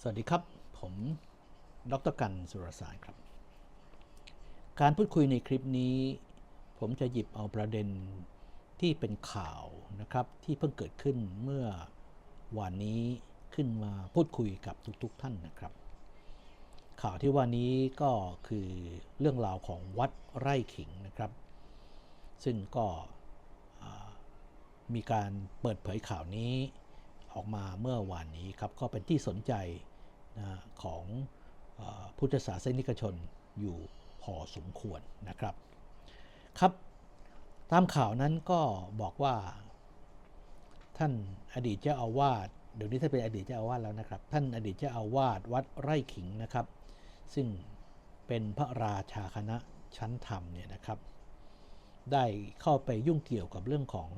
สวัสดีครับ ผมดรกันสุรสารครับ การพูดคุยในคลิปนี้ ผมจะหยิบเอาประเด็นที่เป็นข่าวนะครับ ที่เพิ่งเกิดขึ้นเมื่อวานนี้ขึ้นมาพูดคุยกับทุกๆทท่านนะครับ ข่าวที่ว่านี้ก็คือเรื่องราวของวัดไร่ขิงนะครับ ซึ่งก็มีการเปิดเผยข่าวนี้ ออกมาเมื่อวานนี้ครับ ก็เป็นที่สนใจนะของออพุทธศาสนิกชนอยู่พอสมควรนะครับ ครับ ตามข่าวนั้นก็บอกว่าท่านอดีตเจ้าอาวาสเดี๋ยวนี้ท่านเป็นอดีตเจ้าอาวาสแล้วนะครับ ท่านอดีตเจ้าอาวาสวัดไร่ขิงนะครับ ซึ่งเป็นพระราชาคณะชั้นธรรมเนี่ยนะครับ ได้เข้าไปยุ่งเกี่ยวกับเรื่องของ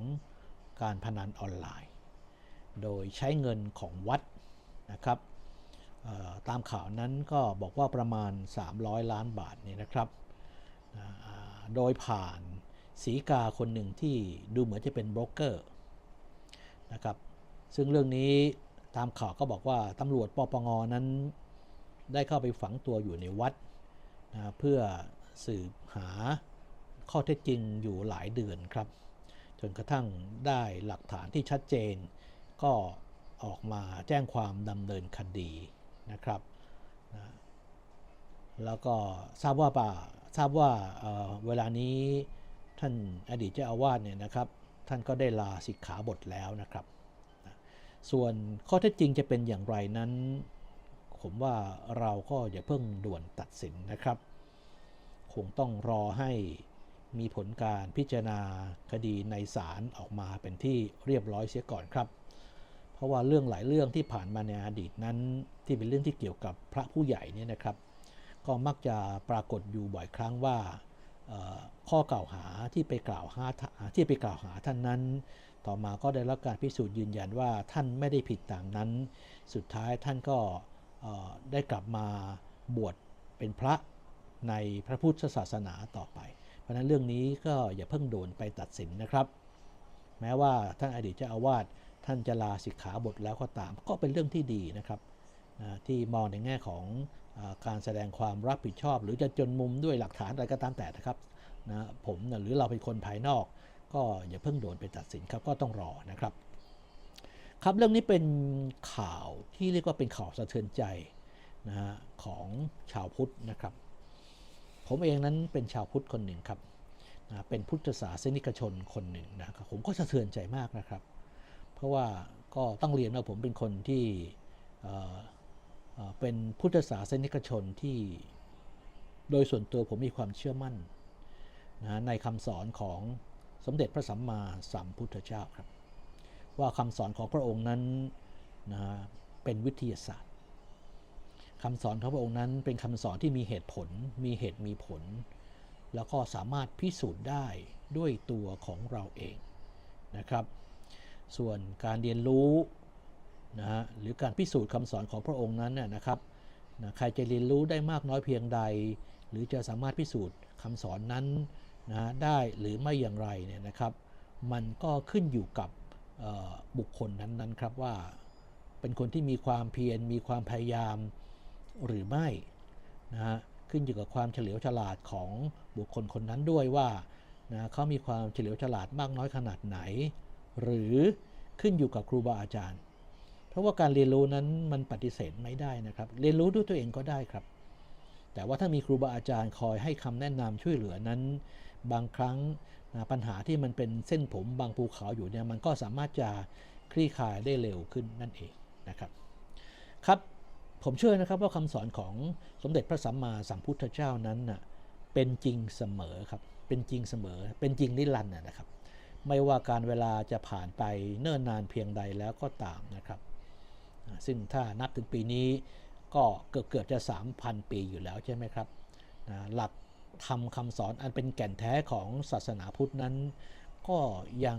การพนันออนไลน์ โดยใช้เงินของวัดนะครับตามข่าวนั้นก็บอกว่าประมาณ 300 ล้านบาทเนี่ยนะครับโดยผ่านสีกาคนหนึ่งที่ดูเหมือนจะเป็นโบรกเกอร์นะครับซึ่งเรื่องนี้ตามข่าวก็บอกว่าตำรวจปปงนั้นได้เข้าไปฝังตัวอยู่ในวัดนะเพื่อสืบหาข้อเท็จจริงอยู่หลายเดือนครับ จนกระทั่งได้หลักฐานที่ชัดเจน ก็ออกมาแจ้งความดำเนินคดีนะครับนะแล้วก็ทราบว่าป่าทราบว่าเอ่อเวลานี้ท่านอดีตเจ้าอาวาสเนี่ยนะครับ ท่านก็ได้ลาสิกขาบทแล้วนะครับนะส่วนข้อเท็จจริงจะเป็นอย่างไรนั้น ผมว่าเราก็อย่าเพิ่งด่วนตัดสินนะครับ คงต้องรอให้มีผลการพิจารณาคดีในศาลออกมาเป็นที่เรียบร้อยเสียก่อนครับ เพราะว่าเรื่องหลายเรื่องที่ผ่านมาในอดีตนั้น ที่เป็นเรื่องที่เกี่ยวกับพระผู้ใหญ่เนี่ยนะครับ ก็มักจะปรากฏอยู่บ่อยครั้งว่าข้อกล่าวหาที่ไปกล่าวหาที่ไปกล่าวหาท่านนั้น ต่อมาก็ได้รับการพิสูจน์ยืนยันว่าท่านไม่ได้ผิดตามนั้น สุดท้ายท่านก็ได้กลับมาบวชเป็นพระในพระพุทธศาสนาต่อไป เพราะฉะนั้นเรื่องนี้ก็อย่าเพิ่งโดนไปตัดสินนะครับ แม้ว่าท่านอดีตเจ้าอาวาส ท่านจะลาสิกขาบทแล้วก็ตาม ก็เป็นเรื่องที่ดีนะครับที่มองในแง่ของอการแสดงความรับผิดชอบ หรือจะจนมุมด้วยหลักฐานอะไรก็ตามแต่นะครับนะผมนะหรือเราเป็นคนภายนอก ก็อย่าเพิ่งโดนไปตัดสินครับก็ต้องรอนะครับ ครับเรื่องนี้เป็นข่าวที่เรียกว่าเป็นข่าวสะเทือนใจนะฮะของชาวพุทธนะครับ ผมเองนั้นเป็นชาวพุทธคนหนึ่งครับนะเป็นพุทธศาสนิกชนคนหนึ่งนะครับผมก็สะเทือนใจมากนะครับ เพราะว่าก็ต้องเรียนว่าผมเป็นคนที่เเเป็นพุทธศาสนิกชนที่โดยส่วนตัวผมมีความเชื่อมั่นนะในคำสอนของสมเด็จพระสัมมาสัมพุทธเจ้าครับ ว่าคำสอนของพระองค์นั้นนะเป็นวิทยาศาสตร์คำสอนของพระองค์นั้นเป็นคำสอนที่มีเหตุผล มีเหตุมีผล แล้วก็สามารถพิสูจน์ได้ด้วยตัวของเราเองนะครับ ส่วนการเรียนรู้นะฮะหรือการพิสูจน์คำสอนของพระองค์นั้นน่ยนะครับนะใครจะเรียนรู้ได้มากน้อยเพียงใด หรือจะสามารถพิสูจน์คำสอนนั้นนะฮะได้หรือไม่อย่างไรเนี่ยนะครับ มันก็ขึ้นอยู่กับบุคคลนั้นๆครับว่าเป็นคนที่มีความเพียรมีความพยายามหรือไม่นะฮะขึ้นอยู่กับความเฉลียวฉลาดของบุคคลคนนั้นด้วยว่านะเขามีความเฉลียวฉลาดมากน้อยขนาดไหน หรือขึ้นอยู่กับครูบาอาจารย์ เพราะว่าการเรียนรู้นั้นมันปฏิเสธไม่ได้นะครับ เรียนรู้ด้วยตัวเองก็ได้ครับ แต่ว่าถ้ามีครูบาอาจารย์คอยให้คำแนะนำช่วยเหลือนั้น บางครั้งปัญหาที่มันเป็นเส้นผมบางภูเขาอยู่เนี่ยมันก็สามารถจะคลี่คลายได้เร็วขึ้นนั่นเองนะครับครับผมเชื่อนะครับว่าคำสอนของสมเด็จพระสัมมาสัมพุทธเจ้านั้นน่ะเป็นจริงเสมอครับ เป็นจริงเสมอ เป็นจริงนิรันดร์นะครับ ไม่ว่าการเวลาจะผ่านไปเนิ่นนานเพียงใดแล้วก็ตามนะครับ ซึ่งถ้านับถึงปีนี้ก็เกือบเกือบจะ 3,000 ปีอยู่แล้วใช่ไหมครับนะหลักธรรมคำสอนอันเป็นแก่นแท้ของศาสนาพุทธนั้น ก็ยัง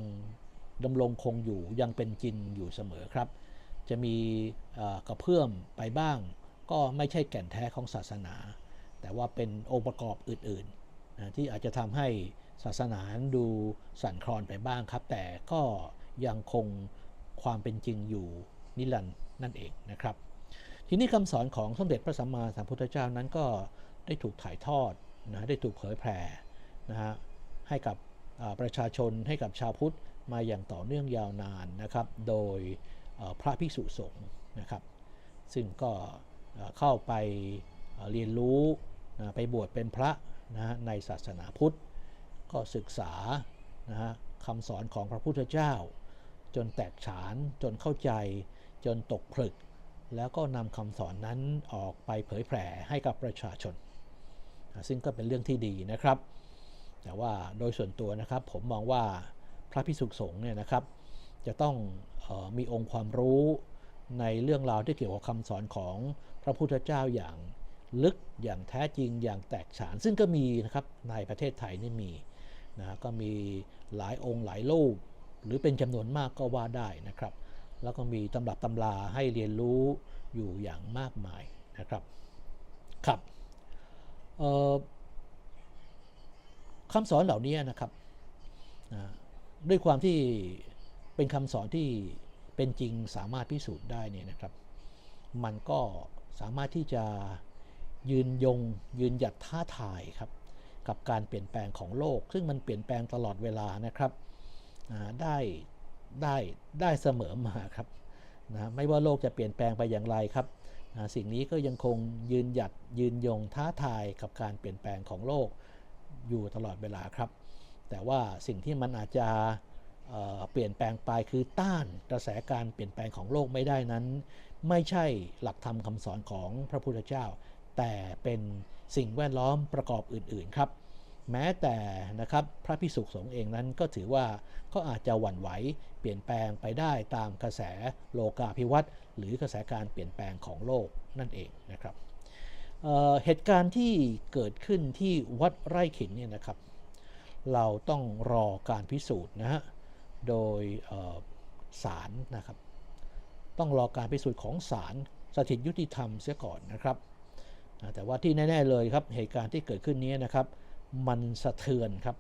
ดำรงคงอยู่ยังเป็นจริงอยู่เสมอครับ จะมีกระเพื่อมไปบ้าง ก็ไม่ใช่แก่นแท้ของศาสนา แต่ว่าเป็นองค์ประกอบอื่นๆนะที่อาจจะทำให้ ศาสนาดูสั่นคลอนไปบ้างครับ แต่ก็ยังคงความเป็นจริงอยู่นิรันดร์นั่นเองนะครับ ทีนี้คำสอนของสมเด็จพระสัมมาสัมพุทธเจ้านั้นก็ได้ถูกถ่ายทอดนะได้ถูกเผยแผ่นะฮะให้กับประชาชนให้กับชาวพุทธมาอย่างต่อเนื่องยาวนานนะครับ โดยพระภิกษุสงฆ์นะครับ ซึ่งก็เข้าไปเรียนรู้ไปบวชเป็นพระนะในศาสนาพุทธ ก็ศึกษานะฮะคำสอนของพระพุทธเจ้า จนแตกฉาน จนเข้าใจ จนตกผลึก แล้วก็นำคำสอนนั้นออกไปเผยแผ่ให้กับประชาชน ซึ่งก็เป็นเรื่องที่ดีนะครับ แต่ว่าโดยส่วนตัวนะครับผมมองว่าพระพิสุสงฆ์เนี่ยนะครับ จะต้องออมีองค์ความรู้ในเรื่องราวที่เกี่ยวกับคำสอนของพระพุทธเจ้าอย่างลึกอย่างแท้จริงอย่างแตกฉาน ซึ่งก็มีนะครับในประเทศไทยนี่มี นะก็มีหลายองค์หลายรูป หรือเป็นจำนวนมากก็ว่าได้นะครับ แล้วก็มีตำรับตำราให้เรียนรู้อยู่อย่างมากมายนะครับครับคำสอนเหล่านี้นะครับนะด้วยความที่เป็นคำสอนที่เป็นจริงสามารถพิสูจน์ได้เนี่ยนะครับ มันก็สามารถที่จะยืนยงยืนหยัดท้าทายครับ กับการเปลี่ยนแปลงของโลก ซึ่งมันเปลี่ยนแปลงตลอดเวลานะครับได้ได้ได้เสมอมาครับนะไม่ว่าโลกจะเปลี่ยนแปลงไปอย่างไรครับอ่าสิ่งนี้ก็ยังคงยืนหยัดยืนยงท้าทายกับการเปลี่ยนแปลงของโลกอยู่ตลอดเวลาครับ แต่ว่าสิ่งที่มันอาจจะเเปลี่ยนแปลงไปคือต้านกระแสการเปลี่ยนแปลงของโลกไม่ได้นั้น ไม่ใช่หลักธรรมคำสอนของพระพุทธเจ้า แต่เป็นสิ่งแวดล้อมประกอบอื่น ๆ ครับ แม้แต่นะครับพระพิสุสงฆ์เองนั้นก็ถือว่าก็อาจจะหวั่นไหวเปลี่ยนแปลงไปได้ตามกระแสโลกาภิวัตน์หรือกระแสการเปลี่ยนแปลงของโลกนั่นเองนะครับเเหตุการณ์ที่เกิดขึ้นที่วัดไร่ขิงเนี่ยนะครับ เราต้องรอการพิสูจน์นะฮะโดยศาลนะครับ ต้องรอการพิสูจน์ของศาลสถิตยุติธรรมเสียก่อนนะครับ แต่ว่าที่แน่ ๆ เลยครับเหตุการณ์ที่เกิดขึ้นนี้นะครับ มันสะเทือนครับ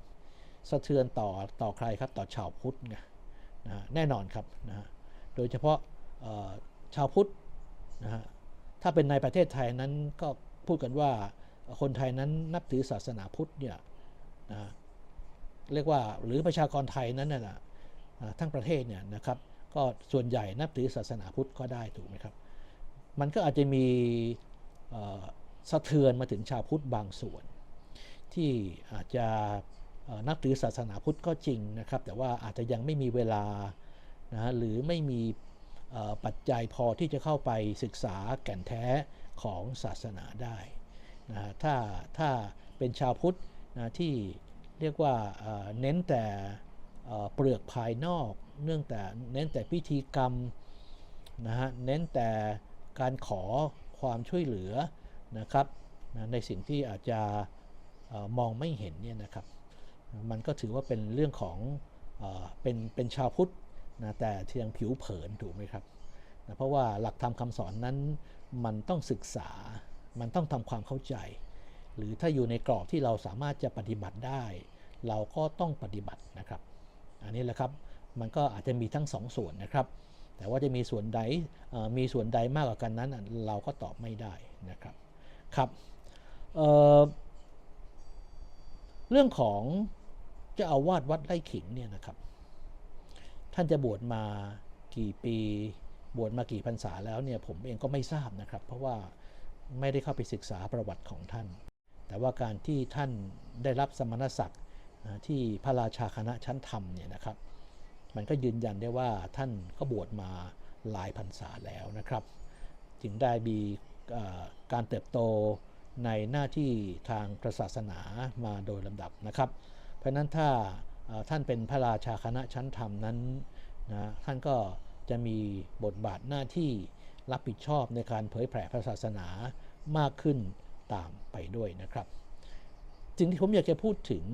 สะเทือนต่อต่อใครครับต่อชาวพุทธไงนะแน่นอนครับนะโดยเฉพาะชาวพุทธนะฮะถ้าเป็นในประเทศไทยนั้นก็พูดกันว่าคนไทยนั้นนับถือศาสนาพุทธเนี่ยนะเรียกว่าหรือประชากรไทยนั้นน่ะอ่าทั้งประเทศเนี่ยนะครับก็ส่วนใหญ่นับถือศาสนาพุทธก็ได้ถูกไหมครับ มันก็อาจจะมีสะเทือนมาถึงชาวพุทธบางส่วน ที่อาจจะนับถือศาสนาพุทธก็จริงนะครับ แต่ว่าอาจจะยังไม่มีเวลานะหรือไม่มีปัจจัยพอที่จะเข้าไปศึกษาแก่นแท้ของศาสนาได้นะฮะถ้าถ้าเป็นชาวพุทธนะที่เรียกว่าเน้นแต่เปลือกภายนอก เนื่องแต่เน้นแต่พิธีกรรมนะฮะเน้นแต่การขอความช่วยเหลือนะครับนะในสิ่งที่อาจจะ มองไม่เห็นเนี่ยนะครับ มันก็ถือว่าเป็นเรื่องของเอเป็นเป็นชาวพุทธนะแต่เพียงผิวเผินถูกไหมครับนะเพราะว่าหลักธรรมคำสอนนั้นมันต้องศึกษา มันต้องทำความเข้าใจ หรือถ้าอยู่ในกรอบที่เราสามารถจะปฏิบัติได้ เราก็ต้องปฏิบัตินะครับ อันนี้แหละครับมันก็อาจจะมีทั้งสองส่วนนะครับ แต่ว่าจะมีส่วนใดมีส่วนใดมากกว่ากันนั้นเราก็ตอบไม่ได้นะครับครับ เรื่องของเจ้าอาวาสวัดไร่ขิงเนี่ยนะครับ ท่านจะบวชมากี่ปีบวชมากี่พรรษาแล้วเนี่ยผมเองก็ไม่ทราบนะครับ เพราะว่าไม่ได้เข้าไปศึกษาประวัติของท่าน แต่ว่าการที่ท่านได้รับสมณศักดิ์ที่พระราชาคณะชั้นธรรมเนี่ยนะครับ มันก็ยืนยันได้ว่าท่านก็บวชมาหลายพรรษาแล้วนะครับ จึงได้มีการเติบโต ในหน้าที่ทางพระศาสนามาโดยลำดับนะครับ เพราะนั้นถ้าท่านเป็นพระราชาคณะชั้นธรรมนั้นนะท่านก็จะมีบทบาทหน้าที่รับผิดชอบในการเผยแผ่พระศาสนามากขึ้นตามไปด้วยนะครับสิ่งที่ผมอยากจะพูดถึง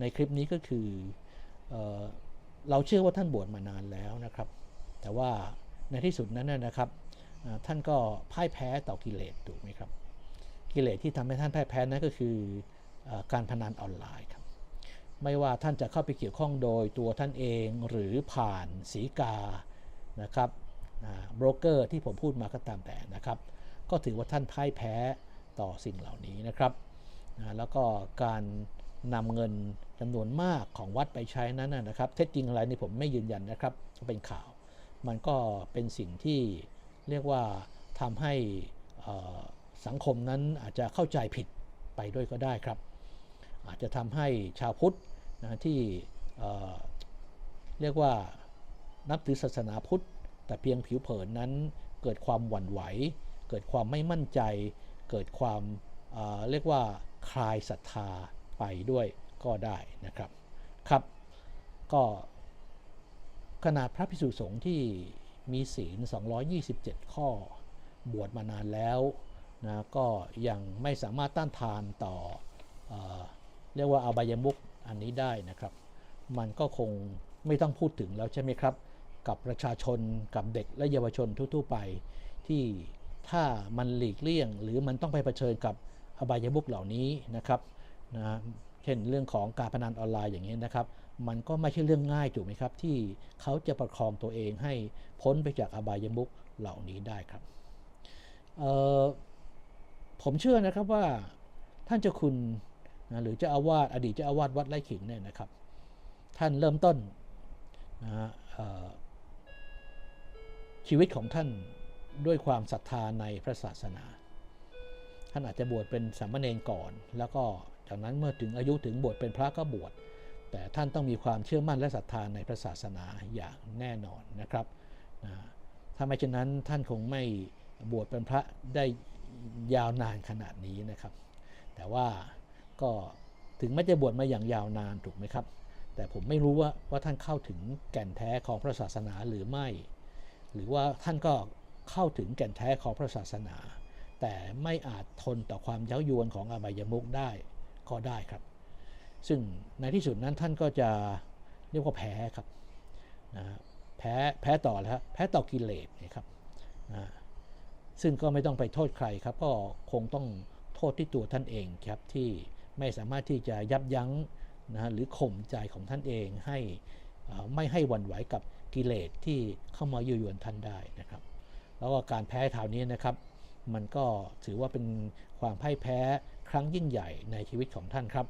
ในคลิปนี้ก็คือเออเราเชื่อว่าท่านบวชมานานแล้วนะครับ แต่ว่าในที่สุดนั้นนะครับท่านก็พ่ายแพ้ต่อกิเลสถูกไหมครับ กิเลสที่ทำให้ท่านแพ่ายแพ้นั้นก็คืออการพนันออนไลน์ครับไม่ว่าท่านจะเข้าไปเกี่ยวข้องโดยตัวท่านเองหรือผ่านสีกานะครับโบรกเกอร์ที่ผมพูดมาก็ตามแต่นะครับ ก็ถือว่าท่านพ่ายแพ้ต่อสิ่งเหล่านี้นะครับนะแล้วก็การนำเงินจำนวนมากของวัดไปใช้นั้นนะครับ เท็จจริงอะไรนี่ผมไม่ยืนยันนะครับเป็นข่าว มันก็เป็นสิ่งที่เรียกว่าทำให้อ่อ สังคมนั้นอาจจะเข้าใจผิดไปด้วยก็ได้ครับ อาจจะทำให้ชาวพุทธนะที่เอ่อเรียกว่านับถือศาสนาพุทธ แต่เพียงผิวเผินนั้นเกิดความหวั่นไหว เกิดความไม่มั่นใจ เกิดความเเรียกว่าคลายศรัทธาไปด้วยก็ได้นะครับครับก็ขนาดพระภิกษุสงฆ์ที่มีศีล 227 ข้อบวชมานานแล้ว นะก็ยังไม่สามารถต้านทานต่อเอเรียกว่าอาบายมุกอันนี้ได้นะครับ มันก็คงไม่ต้องพูดถึงแล้วใช่ไหมครับ กับประชาชนกับเด็กและเยาวชนทั่วๆไป ที่ถ้ามันหลีกเลี่ยง หรือมันต้องไปเผชิญกับอบายมุกเหล่านี้นะครับนะเช่นเรื่องของการพนันออนไลน์อย่างนี้นะครับ มันก็ไม่ใช่เรื่องง่ายถูกไหมครับ ที่เขาจะประคองตัวเองให้พ้นไปจากอบายมุกเหล่านี้ได้ครับเอ่อ ผมเชื่อนะครับว่าท่านเจ้าคุณนะหรือเจ้าอาวาสอดีตเจ้าอาวาสวัดไร่ขิงเนี่ยนะครับ ท่านเริ่มต้นนะชีวิตของท่านด้วยความศรัทธาในพระศาสนา ท่านอาจจะบวชเป็นสามเณรก่อน แล้วก็จากนั้นเมื่อถึงอายุถึงบวชเป็นพระก็บวช แต่ท่านต้องมีความเชื่อมั่นและศรัทธาในพระศาสนาอย่างแน่นอนนะครับนะถ้าไม่เช่นนั้นท่านคงไม่บวชเป็นพระได้ ยาวนานขนาดนี้นะครับ แต่ว่าก็ถึงแม้จะบวชมาอย่างยาวนานถูกไหมครับ แต่ผมไม่รู้ว่าว่าท่านเข้าถึงแก่นแท้ของพระศาสนาหรือไม่ หรือว่าท่านก็เข้าถึงแก่นแท้ของพระศาสนา แต่ไม่อาจทนต่อความเย้ายวนของอบายมุกได้ก็ได้ครับ ซึ่งในที่สุดนั้นท่านก็จะเรียกว่าแพ้ครับนะแพ้แพ้ต่อแล้วแพ้ต่อกิเลสนะครับนะ ซึ่งก็ไม่ต้องไปโทษใครครับ ก็คงต้องโทษที่ตัวท่านเองครับที่ไม่สามารถที่จะยับยั้งนะหรือข่มใจของท่านเองให้อ่าไม่ให้วันไหวกับกิเลสที่เข้ามายุยวนท่านได้นะครับ แล้วก็การแพ้คราวนี้นะครับ มันก็ถือว่าเป็นความพ่ายแพ้ครั้งยิ่งใหญ่ในชีวิตของท่านครับ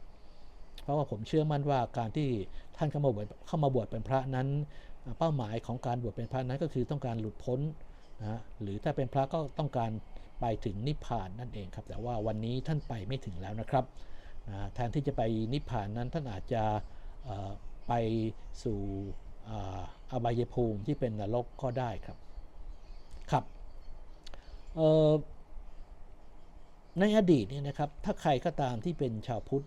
เพราะว่าผมเชื่อมั่นว่าการที่ท่านเข้ามาบวชเข้ามาบวชเป็นพระนั้น เป้าหมายของการบวชเป็นพระนั้นก็คือต้องการหลุดพ้น นะหรือถ้าเป็นพระก็ต้องการไปถึงนิพพานนั่นเองครับ แต่ว่าวันนี้ท่านไปไม่ถึงแล้วนะครับนะแทนที่จะไปนิพพานนั้นท่านอาจจะไปสู่อบายภูมิที่เป็นนรกก็ได้ครับครับในอดีตเนี่ยนะครับถ้าใครก็ตามที่เป็นชาวพุทธ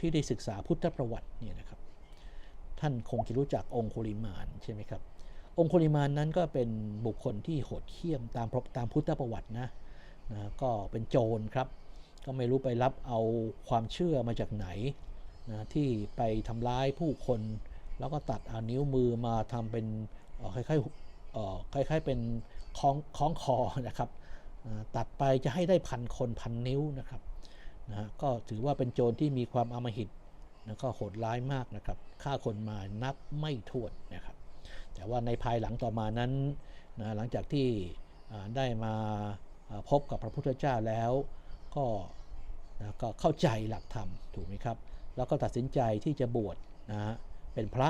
ที่ได้ศึกษาพุทธประวัติเนี่ยนะครับ ท่านคงจะรู้จักองคุลิมานใช่ไหมครับ องคุลิมานนั้นก็เป็นบุคคลที่โหดเหี้ยมตามตามพุทธประวัตินะนะก็เป็นโจรครับ ก็ไม่รู้ไปรับเอาความเชื่อมาจากไหนนะที่ไปทำร้ายผู้คน แล้วก็ตัดเอานิ้วมือมาทำเป็นค่อคล้ายๆค่อคล้ายๆเป็นคล้องคล้องคอนะครับตัดไปจะให้ได้พันคนพันนิ้วนะครับนะก็ถือว่าเป็นโจรที่มีความอมหิตแล้วก็โหดร้ายมากนะครับฆ่าคนมานับไม่ถ้วนนะครับ แต่ว่าในภายหลังต่อมานั้นนะหลังจากที่ได้มาพบกับพระพุทธเจ้าแล้ว ก็นะก็เข้าใจหลักธรรมถูกไหมครับ แล้วก็ตัดสินใจที่จะบวชนะเป็นพระ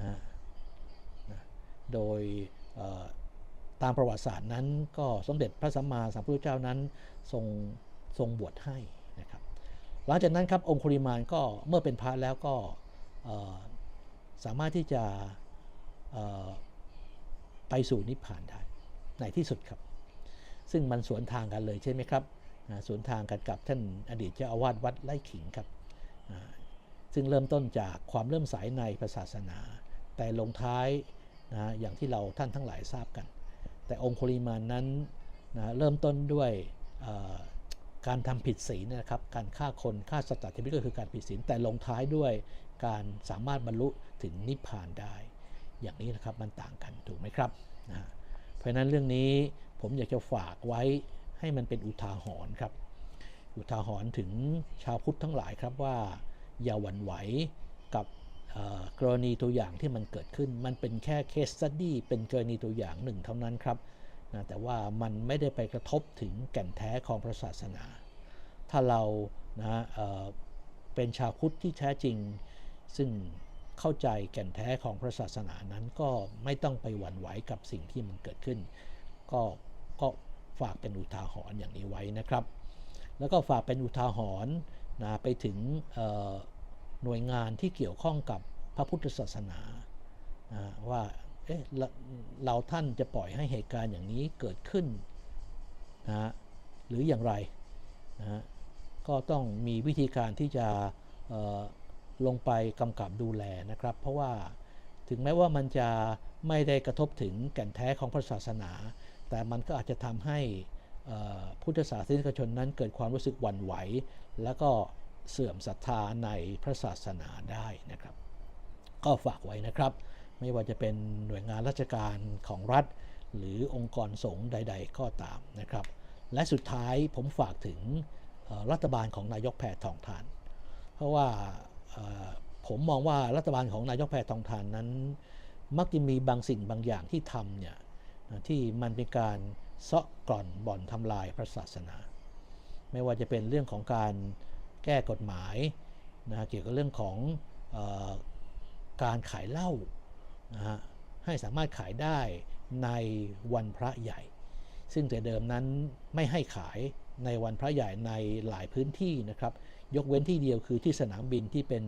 นะนะโดยตามประวัติศาสตร์นั้น ก็สมเด็จพระสัมมาสัมพุทธเจ้านั้นทรงทรงบวชให้นะครับ หลังจากนั้นครับองคุริมานก็เมื่อเป็นพระแล้วก็สามารถที่จะ ไปสู่นิพพานได้ในที่สุดครับ ซึ่งมันสวนทางกันเลยใช่ไหมครับสวนทางกันกับท่านอดีตเจ้าอาวาสวัดไร่ขิงครับซึ่งเริ่มต้นจากความเริ่อมใสในพระศาสนา แต่ลงท้ายนะอย่างที่เราท่านทั้งหลายทราบกัน แต่องคุริมานนั้นนะเริ่มต้นด้วยการทำผิดศีลนะครับ การฆ่าคนฆ่าสัตว์ตัดชีวิตก็คือการผิดศีลแต่ลงท้ายด้วยการสามารถบรรลุถึงนิพพานได้ อย่างนี้นะครับมันต่างกันถูกไหมครับนะเพราะฉะนั้นเรื่องนี้ผมอยากจะฝากไว้ให้มันเป็นอุทาหรณ์ครับ อุทาหรณ์ถึงชาวพุทธทั้งหลายครับว่า อย่าหวั่นไหวกับกรณีตัวอย่างที่มันเกิดขึ้น มันเป็นแค่ case study เป็นกรณีตัวอย่างหนึ่งเท่านั้นครับนะแต่ว่ามันไม่ได้ไปกระทบถึงแก่นแท้ของพระศาสนา ถ้าเรานะเเป็นชาวพุทธที่แท้จริง ซึ่ง เข้าใจแก่นแท้ของพระศาสนานั้นก็ไม่ต้องไปหวั่นไหวกับสิ่งที่มันเกิดขึ้น ก็ก็ฝากเป็นอุทาหรณ์อย่างนี้ไว้นะครับ แล้วก็ฝากเป็นอุทาหรณ์นะไปถึงหน่วยงานที่เกี่ยวข้องกับพระพุทธศาสนานะว่าเอ๊ะเราท่านจะปล่อยให้เหตุการณ์อย่างนี้เกิดขึ้นนะหรืออย่างไรนะก็ต้องมีวิธีการที่จะ ลงไปกำกับดูแลนะครับ เพราะว่าถึงแม้ว่ามันจะไม่ได้กระทบถึงแก่นแท้ของพระศาสนา แต่มันก็อาจจะทำให้พุทธศาสนิกชนนั้นเกิดความรู้สึกหวั่นไหว แล้วก็เสื่อมศรัทธาในพระศาสนาได้นะครับ ก็ฝากไว้นะครับ ไม่ว่าจะเป็นหน่วยงานราชการของรัฐ หรือองค์กรสงฆ์ใด ๆ ก็ตามนะครับ และสุดท้ายผมฝากถึงรัฐบาลของนายกแพทองทาน เพราะว่า ผมมองว่ารัฐบาลของนายกแพทองทานนั้น มักจะมีบางสิ่งบางอย่างที่ทำเนี่ยที่มันเป็นการเซาะกร่อนบ่อนทำลายพระศาสนา ไม่ว่าจะเป็นเรื่องของการแก้กฎหมายนะเกี่ยวกับเรื่องของออการขายเหล้านะฮะให้สามารถขายได้ในวันพระใหญ่ ซึ่งแต่เดิมนั้นไม่ให้ขายในวันพระใหญ่ในหลายพื้นที่นะครับยกเว้นที่เดียวคือที่สนามบินที่เป็น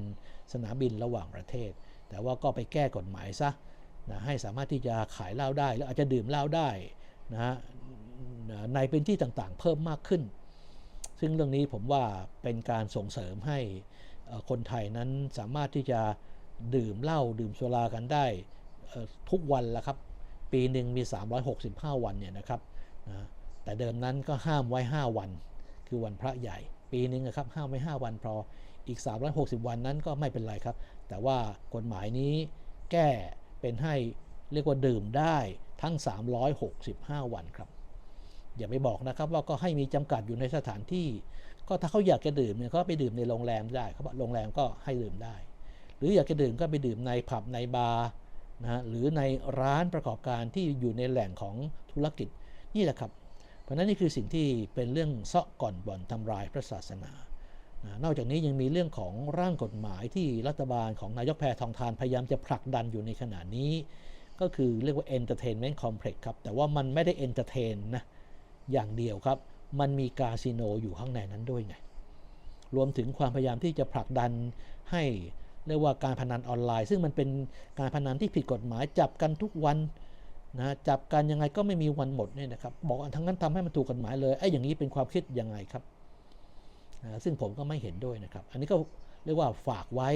สนามบินระหว่างประเทศ แต่ว่าก็ไปแก้กฎหมายซะนะให้สามารถที่จะขายเหล้าได้แล้วอาจจะดื่มเหล้าได้นะฮะในพื้นที่ต่างๆ เพิ่มมากขึ้น ซึ่งเรื่องนี้ผมว่าเป็นการส่งเสริมให้คนไทยนั้นสามารถที่จะดื่มเหล้าดื่มสุรากันได้ทุกวันละครับ ปีหนึ่งมี 365 วันเนี่ยนะครับนะแต่เดิมนั้นก็ห้ามไว้ 5 วัน คือวันพระใหญ่ ปีหนึ่งนะครับห้ามไว้5วันพออีก 360 วันนั้นก็ไม่เป็นไรครับ แต่ว่ากฎหมายนี้แก้เป็นให้เรียกว่าดื่มได้ทั้ง 365 วันครับ อย่าไปบอกนะครับว่าก็ให้มีจำกัดอยู่ในสถานที่ ก็ถ้าเขาอยากจะดื่มเนี่ยเขาไปดื่มในโรงแรมได้เขาบอกโรงแรมก็ให้ดื่มได้ หรืออยากจะดื่มก็ไปดื่มในผับในบาร์นะฮะหรือในร้านประกอบการที่อยู่ในแหล่งของธุรกิจนี่แหละครับ เพราะนั้นนี่คือสิ่งที่เป็นเรื่องเซาะก่อนบ่อนทำลายพระศาสนานะนอกจากนี้ยังมีเรื่องของร่างกฎหมายที่รัฐบาลของนายกแพทองทานพยายามจะผลักดันอยู่ในขณะนี้ ก็คือเรียกว่า entertainment complex ครับ แต่ว่ามันไม่ได้ entertain นะ อย่างเดียวครับ มันมีคาสิโนอยู่ข้างในนั้นด้วยไง รวมถึงความพยายามที่จะผลักดันให้เรียกว่าการพนันออนไลน์ ซึ่งมันเป็นการพนันที่ผิดกฎหมายจับกันทุกวัน นะจับกันยังไงก็ไม่มีวันหมดเนี่ยนะครับ บอกทั้งนั้นทำให้มันถูกกฎหมายเลยไอ้อย่างนี้เป็นความคิดยังไงครับอ่าซึ่งผมก็ไม่เห็นด้วยนะครับ อันนี้ก็เรียกว่าฝากไว้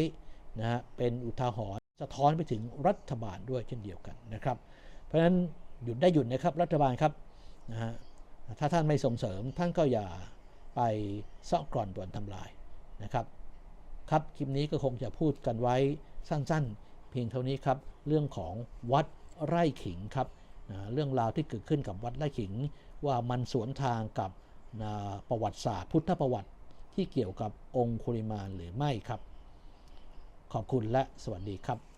นะฮะเป็นอุทาหรณ์สะท้อนไปถึงรัฐบาลด้วยเช่นเดียวกันนะครับ เพราะฉะนั้นหยุดได้หยุดนะครับรัฐบาลครับนะฮะถ้าท่านไม่ส่งเสริมท่านก็อย่าไปเซาะกร่อนบ่นทำลายนะครับ ครับคลิปนี้ก็คงจะพูดกันไว้สั้นๆ เพียงเท่านี้ครับ เรื่องของวัด ไร่ขิงครับนะเรื่องราวที่เกิดขึ้นกับวัดไร่ขิง ว่ามันสวนทางกับนะประวัติศาสตร์ พุทธประวัติที่เกี่ยวกับองค์คุริมานหรือไม่ครับ ขอบคุณและสวัสดีครับ